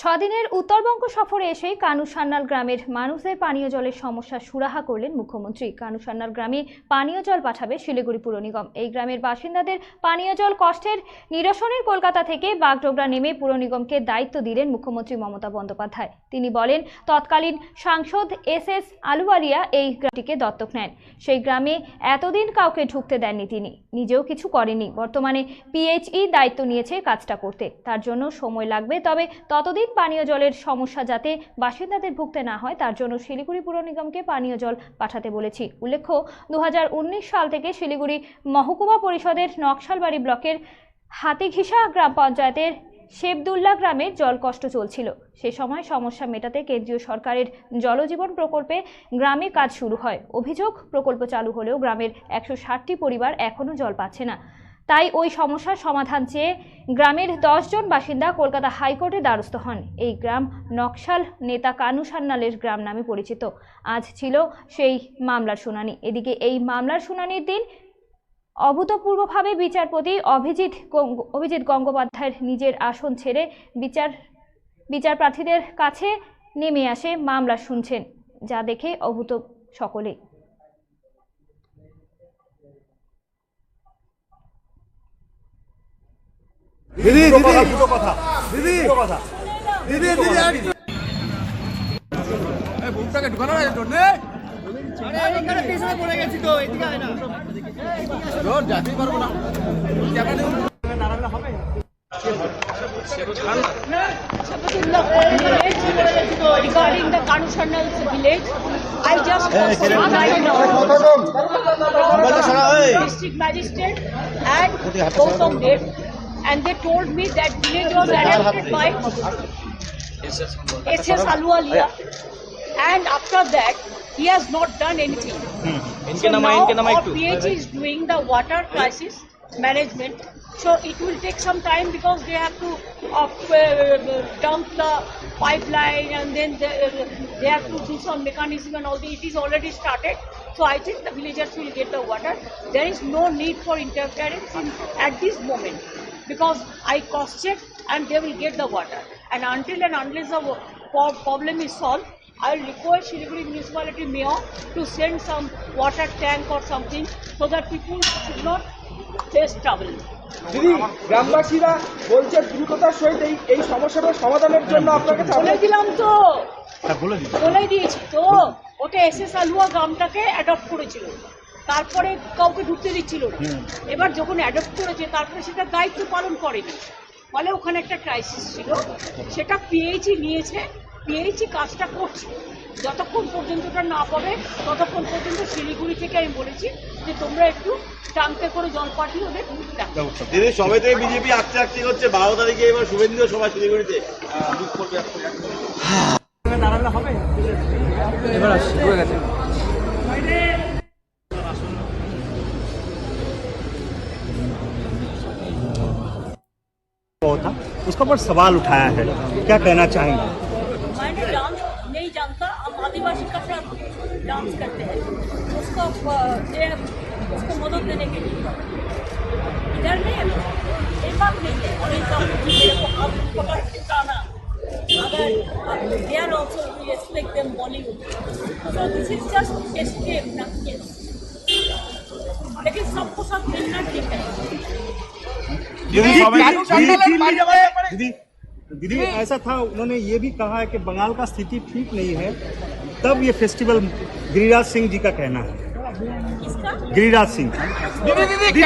ছদিনের উত্তরবঙ্গ সফরে এসেই কানুসান্নাল গ্রামের মানুষদের পানীয় জলের সমস্যা সুরাহা করলেন মুখ্যমন্ত্রী। কানুসান্নাল গ্রামে পানীয় জল পাঠাবে শিলিগুড়ি পুর নিগম। এই গ্রামের বাসিন্দাদের পানীয় জল কষ্টের নিরসনের কলকাতা থেকে বাগডোগরা নেমে পুর নিগমকে দায়িত্ব দিলেন মুখ্যমন্ত্রী মমতা বন্দ্যোপাধ্যায়। তিনি বলেন, তৎকালীন সাংসদ এস এস আলুওয়ালিয়া এই গ্রামটিকে দত্তক নেন। সেই গ্রামে এতদিন কাউকে ঢুকতে দেননি তিনি। নিজেও কিছু করেনি বর্তমানে পিএইচই দায়িত্ব নিয়েছে কাজটা করতে। তার জন্য সময় লাগবে, তবে ততদিন পানীয় জলের সমস্যা যাতে বাসিন্দাদের ভুগতে না হয়, তার জন্য শিলিগুড়ি পুর নিগমকে পানীয় জল পাঠাতে বলেছি। উল্লেখ্য দু হাজার উনিশ সাল থেকে শিলিগুড়ি মহকুমা পরিষদের নকশালবাড়ি ব্লকের হাতিঘিসা গ্রাম পঞ্চায়েতের শেবদুল্লা গ্রামের জল কষ্ট চলছিল। সে সময় সমস্যা মেটাতে কেন্দ্রীয় সরকারের জলজীবন প্রকল্পে গ্রামে কাজ শুরু হয়। অভিযোগ, প্রকল্প চালু হলেও গ্রামের একশো পরিবার এখনও জল পাচ্ছে না। তাই ওই সমস্যার সমাধান চেয়ে গ্রামের জন বাসিন্দা কলকাতা হাইকোর্টে দ্বারস্থ হন। এই গ্রাম নকশাল নেতা কানু সান্যালের গ্রাম নামে পরিচিত। আজ ছিল সেই মামলার শুনানি। এদিকে এই মামলার শুনানির দিন অভূতপূর্বভাবে বিচারপতি অভিজিৎ অভিজিৎ গঙ্গোপাধ্যায়ের নিজের আসন ছেড়ে বিচার বিচার প্রার্থীদের কাছে নেমে আসে মামলা শুনছেন, যা দেখে অভূত সকলেই। দিদি দিদি কথা দিদি কথা দিদি দিদি একটু regarding the Kanushanal village. I just posted right now. District magistrate and Gautam Dev. And they told me that village was adopted by SS Aluwalia. And after that, he has not done anything. So now our PH is doing the water crisis management. So it will take some time because they have to uh, uh, dump the pipeline and then they, uh, they have to do some mechanism and all. The, it is already started. So I think the villagers will get the water. There is no need for interference in, at this moment because I cost check and they will get the water. And until and unless the problem is solved, I will request Shiliguri municipality mayor to send some water tank or something so that people should not face trouble. দিদি গ্রামবাসীরা বলছে দ্রুততার সহিত এই এই সমস্যাটার সমাধানের জন্য আপনার কাছে বলে দিলাম তো বলে দিয়েছি তো ওটা এস এস আলুয়া গ্রামটাকে অ্যাডপ্ট করেছিল তারপরে কাউকে ঢুকতে দিচ্ছিল না। এবার যখন অ্যাডপ্ট করেছে তারপরে সেটা দায়িত্ব পালন করেনি। ফলে ওখানে একটা ক্রাইসিস ছিল। সেটা পিএইচই নিয়েছে। পিএইচই কাজটা করছে। যতক্ষণ পর্যন্ত ওটা না পাবে ততক্ষণ পর্যন্ত শিলিগুড়ি থেকে আমি বলেছি যে তোমরা একটু টাঙ্কে করে জল পাঠিয়ে ওদের। দিদি সবে থেকে বিজেপি আঁকতে আঁকতে হচ্ছে। বারো তারিখে এবার শুভেন্দু সভা শিলিগুড়িতে। था। उसका पर सवाल उठाया है। क्या कहना चाहेंगे? मैंने डांस नहीं जानता आदिवासी का साथ डांस करते हैं। उसको उसको मदद देने के लिए। इधर नहीं ये बात नहीं और इनका मेरे को हाथ पकड़ नथिंग लेकिन सबको साथ मिलना ठीक है। दीदी दीदी ऐसा था उन्होंने ये भी कहा है कि बंगाल का स्थिति ठीक नहीं है तब ये फेस्टिवल गिरिराज सिंह जी का कहना है। गिरिराज सिंह। दीदी